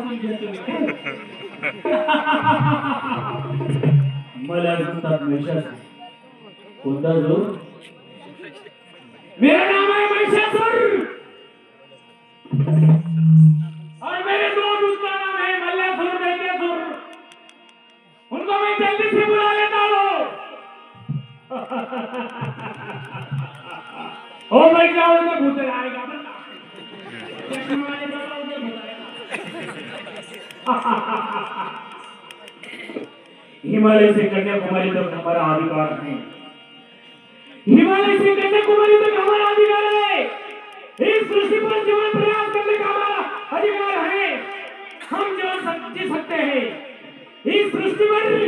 మోసం చేస్తుంది మళ్ళీ కొందరు मेरा हिमालय से कन्याकुमारी तक हमारा अधिकार है हिमालय से कन्याकुमारी तक हमारा अधिकार है। इस सृष्टि पर जीवन प्रयास करने का हमारा अधिकार है। हम सक- जी सकते हैं, इस सृष्टि पर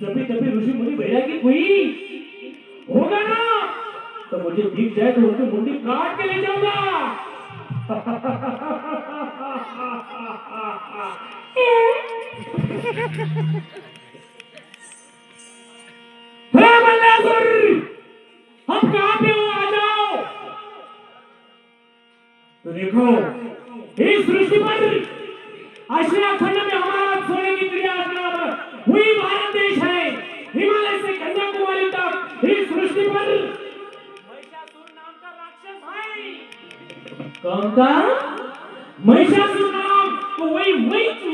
जबी तभी ऋषि मुनि बैरागी कोई होगा ना तो मुझे दिख जाए तो उनकी मुंडी काट के ले जाऊँगा। हम कहाँ पे हो आ जाओ तो देखो, इस सृष्टि पर आशिया खंड में हमारा सोने की आजकल हुई भारत देश है, हिमालय से कन्याकुमारी तक। इस सृष्टि पर नाम का राक्षस है कौन का महिषासुर। नाम तो वही वही तू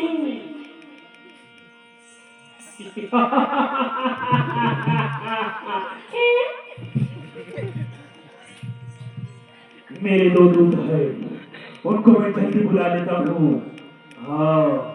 मेरे दो दूत है। उनको मैं जल्दी बुला लेता हूँ। हाँ।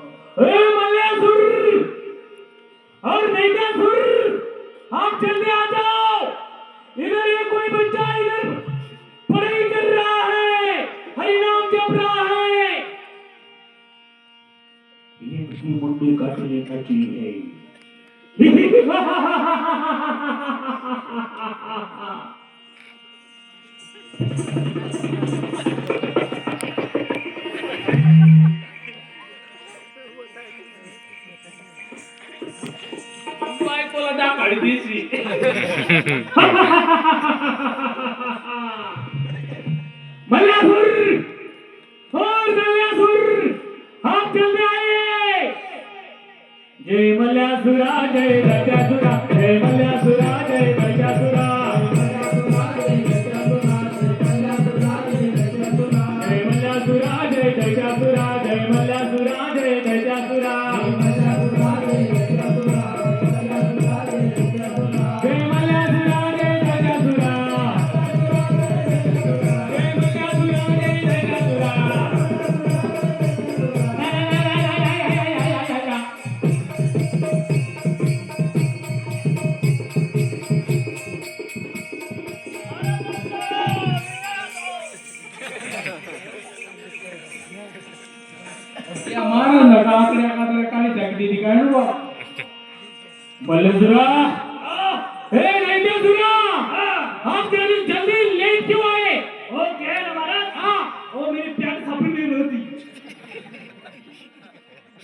मल्लासुर और मल्लासुर आप जल्दी आइए जय मल्लासुरा जय गजासुरा जय मल्लासुरा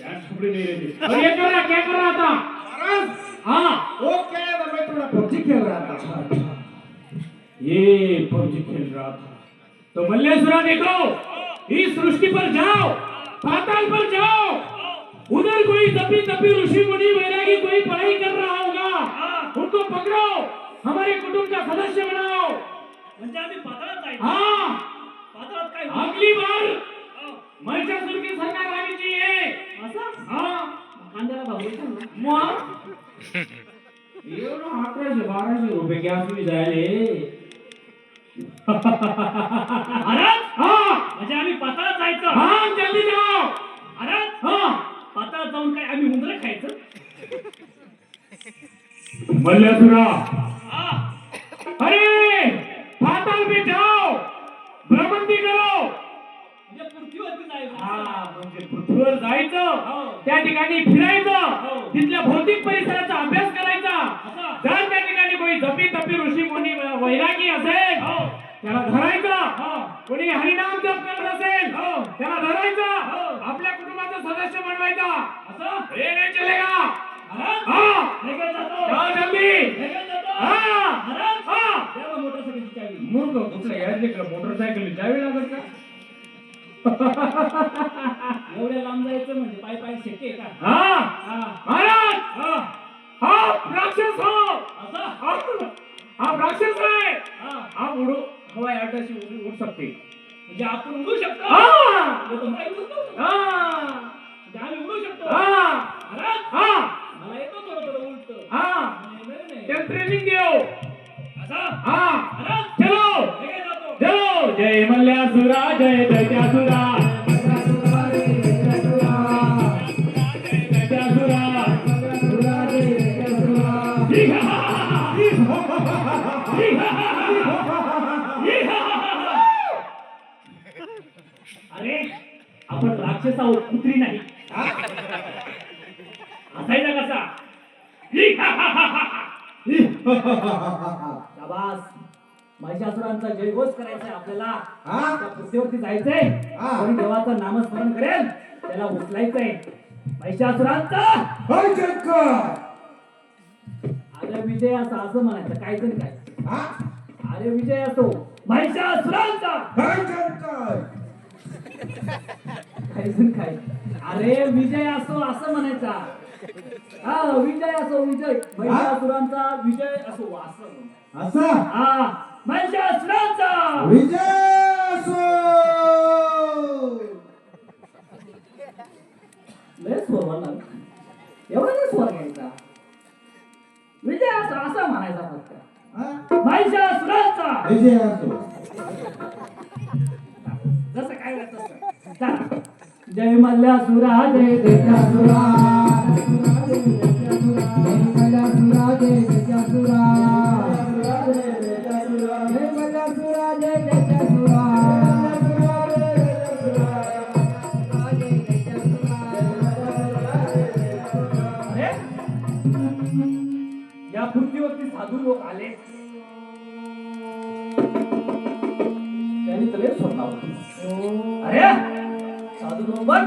प्यार सापड़ी नहीं रहती और ये कर रहा क्या कर रहा था हाँ वो क्या है मैं थोड़ा पबजी खेल रहा था। ये पबजी खेल रहा था। तो मल्लेश्वरा देखो इस सृष्टि पर जाओ पाताल पर जाओ। उधर कोई तपी तपी ऋषि मुनि वैरागी कोई पढ़ाई कर रहा होगा उनको पकड़ो हमारे कुटुंब का सदस्य बनाओ। म्हणजे आम्ही पातळात जायचं हाँ। पातळात काय अगली बार महिषासुर की सरकार आनी चाहिए असं? हाँ. खांद्याला भाऊ मग? एवढं अकराशे बाराशे रुपये गॅस मी जायले हाँ. म्हणजे आम्ही पातळात जायचं. हाँ जल्दी जाओ. महाराज? हाँ. पातळात जाऊन काय आम्ही उंदरं खायचं? मल्लासुरा जायचं हो. त्या ठिकाणी फिरायचं हो. तिथल्या भौतिक परिसराचा अभ्यास करायचा. जर त्या ठिकाणी कोणी जपी तपी ऋषी मुनी वैरागी असेल हो. त्याला धरायचं. कोणी हरिनाम जप करत असेल. त्याला धरायचं. आपल्या कुटुंबाचा सदस्य बनवायचा असं हे नाही चलेगा हा जल्दी हा. हा. यायचे मोटरसायकल जावी लागत का एवढ्या लांब जायचं म्हणजे पाय पाय शक्य आहे का? हा. हा. महाराज! हा. हा राक्षस हो! असं? हा हा राक्षस आहे. हा. हा उडू. हवाई अड्डाशी उडू उड सकते म्हणजे आपण उडू शकतो. हा. हे तर माहीत नव्हतं. हा. म्हणजे आम्ही उडू शकतो. हा. महाराज हा. मला येतो थोडं थोडं उलट. हा. त्याला ट्रेनिंग देऊ असं? हा. महाराज चलो. जय मल्ल्यासुरा जय दैत्यासुरा दैत्यासुरा. शाबास. महिषासुरांचा जयघोष करायचा आपल्याला. हा? त्या पृथ्वीवरती जायचंय. हा. कोणी देवाचं नामस्मरण करेल. त्याला उचलायचंय. महिषासुरांचा! अरे विजय असं असं म्हणायचं. काय तरी काय हा? अरे विजय असो महिषासुरांचा! काय काय अरे विजय असो असं म्हणायचा. हा विजय असो विजय. महिषासुरांचा विजय असो असं. असा? हा महिषासुरांचा विजय असो! लय स्वर वाला एवढा नाही स्वर घ्यायचा. विजय असं असं म्हणायचा फक्त. हा? महिषासुरांचा विजय असो. जसं काय तसं. जय मल्ल्यासुरा जय दैत्यासुरा जय साधू लोक आले त्यांनी तले स्वतः अरे साधू लोक बघ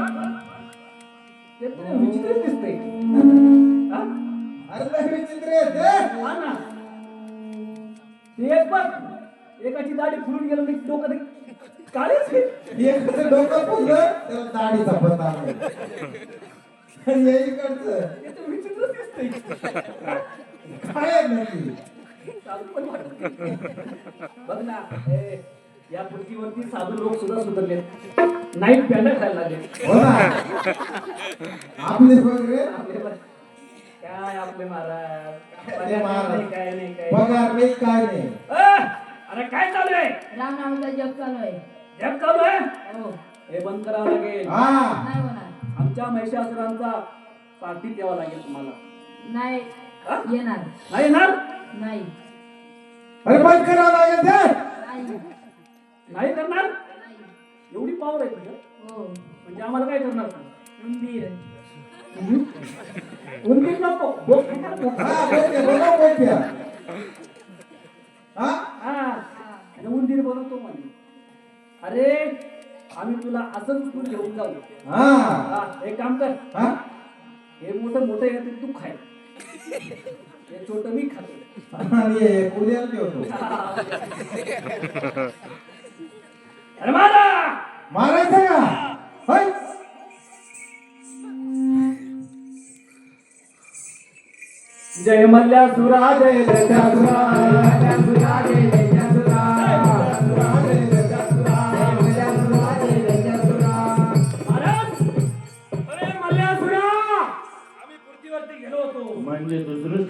ते तर विचित्रच दिसते हा? अरे विचित्र. हा ना ते एक बघ एकाची दाढी फुलून गेलं आणि डोकं ते काळेच. एकाचं डोकं फुललं, त्याला दाढीचा पत्ता नाही. आणि हे इकडचं, ते तर विचित्रच दिसतंय काय नाही. बघ ना ए, या पृथ्वीवरती साधू लोक सुद्धा सुधारले नाईट पॅन्ट खायला लागले हो ना आपले बघ काय आपले महाराज अरे नाही, काय नाही काय पगार नाही काय नाही ए, अरे काय चालू आहे राम रामनामाचा जप चालू आहे जप चालू आहे हो हे बंद करावं लागेल हा नाही होणार आमच्या महिषासुरांचा पार्टी द्यावा लागेल तुम्हाला नाही. येणार. नाही येणार? नाही. अरे बंद करावं लागेल ते नाही नाही करणार? नाही. एवढी पावर आहे तुझ्या हो. म्हणजे आम्हाला काय करणार? उंदीर उंदीर नको. हा बोलते बोला बोलते हा. हा? आणि उंदीर बनवतो म्हणे. अरे आम्ही तुला असंच उचलून घेऊन जाऊ. हा. हा एक काम कर. हा? हे मोठं मोठं येते तू खाय. हे छोट मी खातो. आणि हे उद्या ठेवतो अरे मारा! मारायचं का? होय. जय मल्ल्यासुरा जय दैत्यासुरा जय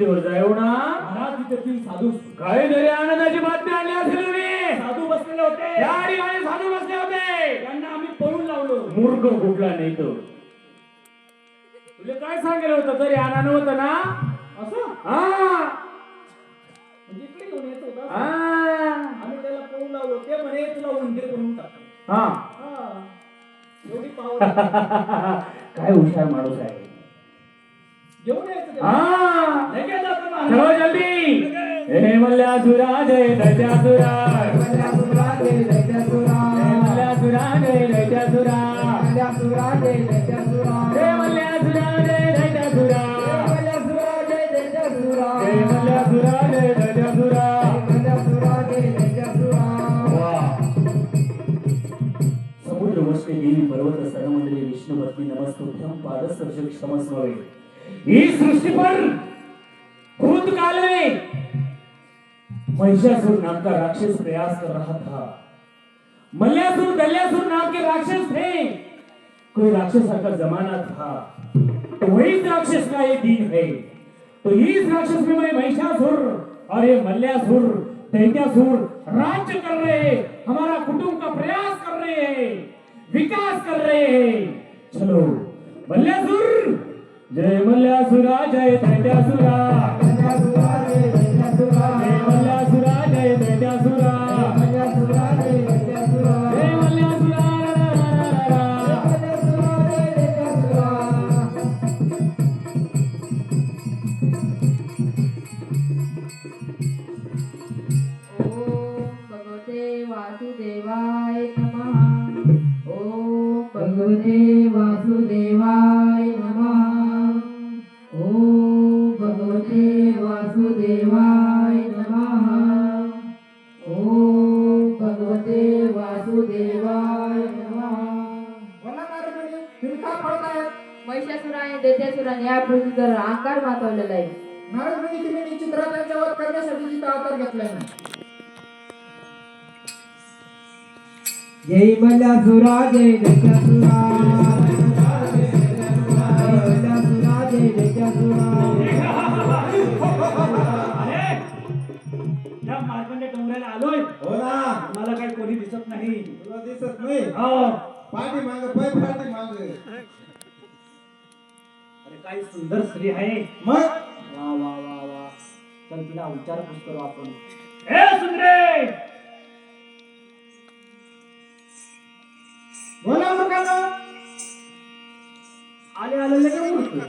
तू सृष्टीवर जाऊ ना. महाराज तिथे ती साधू काही तरी आनंदाची बातमी आणली असेल तुम्ही. साधू बसलेले होते. या ठिकाणी साधू बसले होते. त्यांना आम्ही पळून लावलो. मूर्ख कुठला नाही तो. तुला काय सांगेल होतं? तरी आनंद होतं ना. असं? हा. म्हणजे इकडे घेऊन येत होता हा. आम्ही त्याला पळून लावलो. ते म्हणे तुला उंदीर बनवून टाकतो हा. एवढी काय हुशार माणूस आहे. घेऊन यायचं ते. हा लगेच आपण महाराज. चलो जल्दी हे मल्ल्यासुरा जय दैत्यासुरा मल्यासुरा जय दैत्यासुरा. हे मल्ल्यासुरा जय दैत्यासुरा मल्यासुरा जय दैत्यासुरा. हे मल्ल्यासुरा जय दैत्यासुरा मल्यासुरा जय दैत्यासुरा. हे मल्ल्यासुरा जय दैत्यासुरा मल्यासुरा जय दैत्यासुरा. समुद्र वस्ते देवी पर्वत सरमंडली विष्णु पत्नी नमस्तुभ्यम पादस्पर्श क्षमस्ववे इस सृष्टि पर भूतकाल में महिषासुर नाम का राक्षस प्रयास कर रहा था मल्यासुर दल्यासुर नाम के राक्षस थे कोई राक्षस का जमाना था तो वही राक्षस का ये दिन है? तो इस राक्षस में मैं महिषासुर और ये मल्यासुर दैत्यासुर राज्य कर रहे हैं हमारा कुटुंब का प्रयास कर रहे हैं विकास कर रहे हैं. चलो मल्यासुर जय मल्यासुरा जय दैत्यासुरा मल्यासुरा मातवलेला आहे. नारदमुनी तुम्ही निश्चित राजांच्या वध करण्यासाठी घेतलाय ना जय जय डोंगराला आलोय. हो ना. मला काही कोणी दिसत नाही. तुला दिसत नाही. हो. पाठी माग पै पाठी माग. काय सुंदर स्त्री आहे. मग? वा वा वा वा. चल तिला विचारपूस करू आपण. ए सुंदरे! बोला मुखानो आले आले लगे उठतो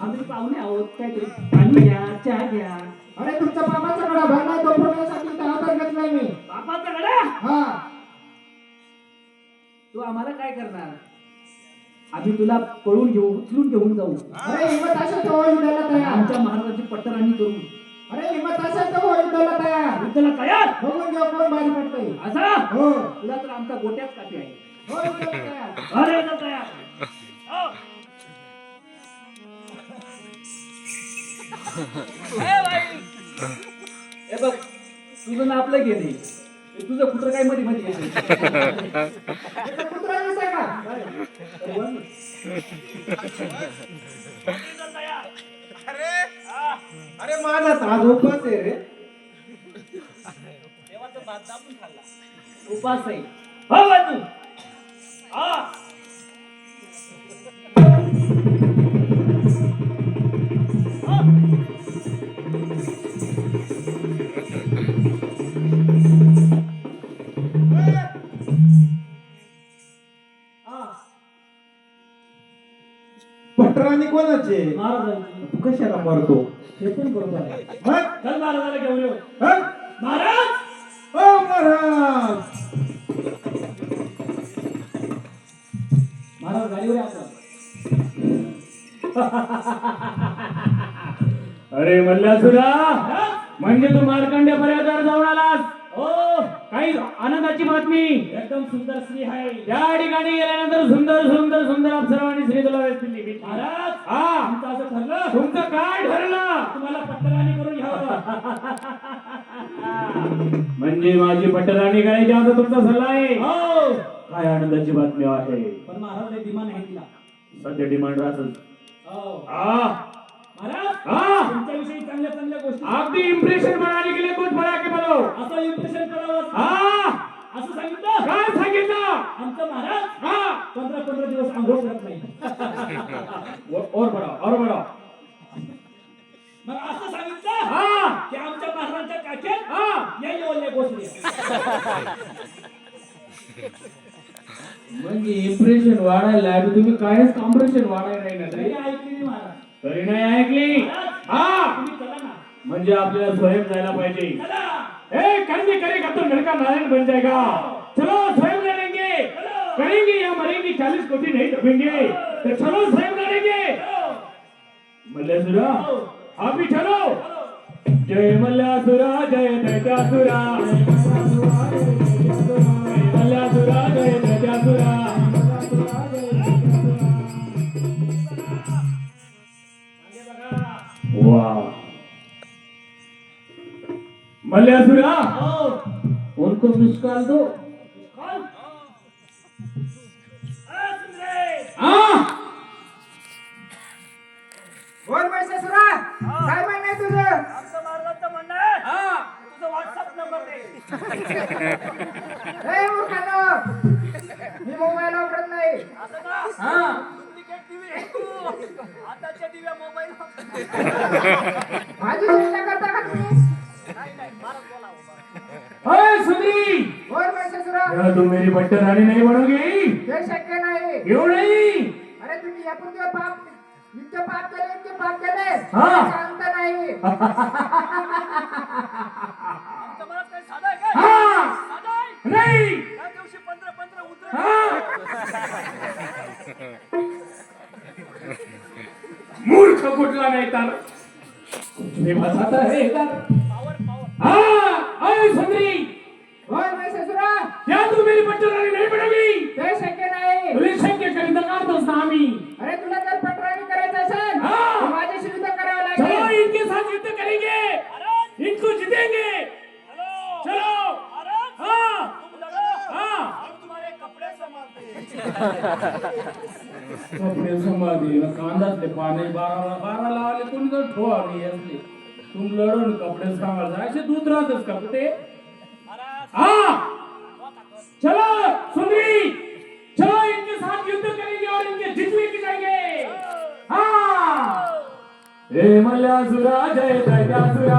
आम्ही पाहुणे आहोत काहीतरी पाणी घ्या चहा घ्या. अरे तुमच्या बाबाचा गडा भरला तो पुण्यासाठी इथं अवतार घेतलाय मी. बापाचा गडा? हा. तू आम्हाला काय करणार? आम्ही तुला पळून घेऊ उचलून घेऊन जाऊ. अरे हिम्मत असेल तर हो युद्धाला तयार. आमच्या महाराजाची पट्टराणी करू. अरे हिम्मत असेल तर हो युद्धाला तयार. युद्धाला तयार? बघून घेऊ कोण भारी पडतंय. असा हो. तुला तर आमचा गोट्यात काठी आहे. हो युद्धाला तयार. अरे युद्धाला तयार. हो. हे बघ तुझं ना आपलं हे तुझं कुत्र काय मध्ये मध्ये कुत्रा का अरे माझा ताज उपास आहे रे. उपास आहे. हो बाजू. हा. तू कशाला मरतो? हे पण बरोबर आहे. मग चल महाराजाला घेऊन येऊ. हं? महाराज! ओ महाराज! महाराज गाडीवर आहे आपण अरे मल्ल्यासुरा म्हणजे तू मार्कंड्य पर्यंत जाऊन आलास? हो. काही आनंदाची बातमी. एकदम सुंदर स्त्री आहे. त्या ठिकाणी गेल्यानंतर सुंदर सुंदर सुंदर अप्सरावानी श्री तुला भेटली. महाराज! म्हणजे माझी पटराणी करायची असा तुमचा सल्ला आहे. हो. काय आनंदाची बातमी आहे. पण महाराज लय दिमान आहे तिला. सध्या डिमांड राहतच. हो. महाराज तुमच्याविषयी चांगल्या चांगल्या गोष्टी अगदी इम्प्रेशन बनाने के लिए कुछ बड़ा के असं इम्प्रेशन करावं हा असं सांगितलं? काय सांगितलं? आमचं महाराज हा. पंधरा पंधरा दिवस आंघोळ करत नाही. और बड़ा और बड़ा मग असं सांगितलं? हा. की आमच्या महाराजांच्या काखेत हा. या ओले गोष्टी म्हणजे इम्प्रेशन वाढायला लागलं. तुम्ही कायच कॉम्प्रेशन वाढायला नाही ना. ऐकली नाही महाराज. तरी नाही ऐकली? हा. तुम्ही चला ना. म्हणजे आपल्याला स्वयं जायला पाहिजे. ए करने करेगा तो लड़का नारायण बन जाएगा चलो स्वयं लड़ेंगे करेंगे या मरेंगे चालीस कोटी नहीं दबेंगे तो चलो स्वयं लड़ेंगे मल्लासुरा आप भी चलो जय मल्लासुरा जय दैत्यासुरा जय मल्लासुरा जय दैत्यासुरा वाह. मल्लासुरा उनको मिस कॉल दो? काय म्हणणं तुझं? आमचं मार्गाचं म्हणणं आहे तुझा व्हॉट्सअप नंबर दे ए मूर्खानो मी मोबाईल वापरत नाही. असं का? डुप्लिकेट टीव्ही आताच्या दिव्या मोबाईल माझी चेष्टा करता का तुम्ही? नाही नाही भारत बोलावं अरे सुंदरी बोल महिषासुरा क्या तुम मेरी बट्टर रानी नहीं बनोगी हे शक्य नाही. क्यों नहीं. अरे तुम्ही यापूर्वी पाप इतके पाप केले इतके पाप केले हा. नाही. आमचं मनात काही साधं आहे काय? हाँ. साधं आहे? नहीं त्या दिवशी पंधरा पंधरा उतर. हाँ. मूर्ख कुठला नाही तर है तर. पावर पावर हाँ. सुंदरी. क्या तुम मेरी बट्टर रानी नहीं बनोगी ते शक्य नाही. तुला शक्य करीता काढतोस ना आम्ही. अरे तुला जर पटराणी करायचं असेल हा. तर माझ्याशी युद्ध करावं इनके साथ युद्ध करेंगे। इनको जीतेंगे। हॅलो चलो। हाँ। हाँ। हम तुम्हारे कपडे संभालते कपडे संभाळते कांदातले पाणी बारा बारा लावले कोणी तर ठोवा नाही असले तुम लढून कपडे सांभाळता असे दूध राहतच का कुठे हाँ। हे मल्लासुरा जय दैत्यासुरा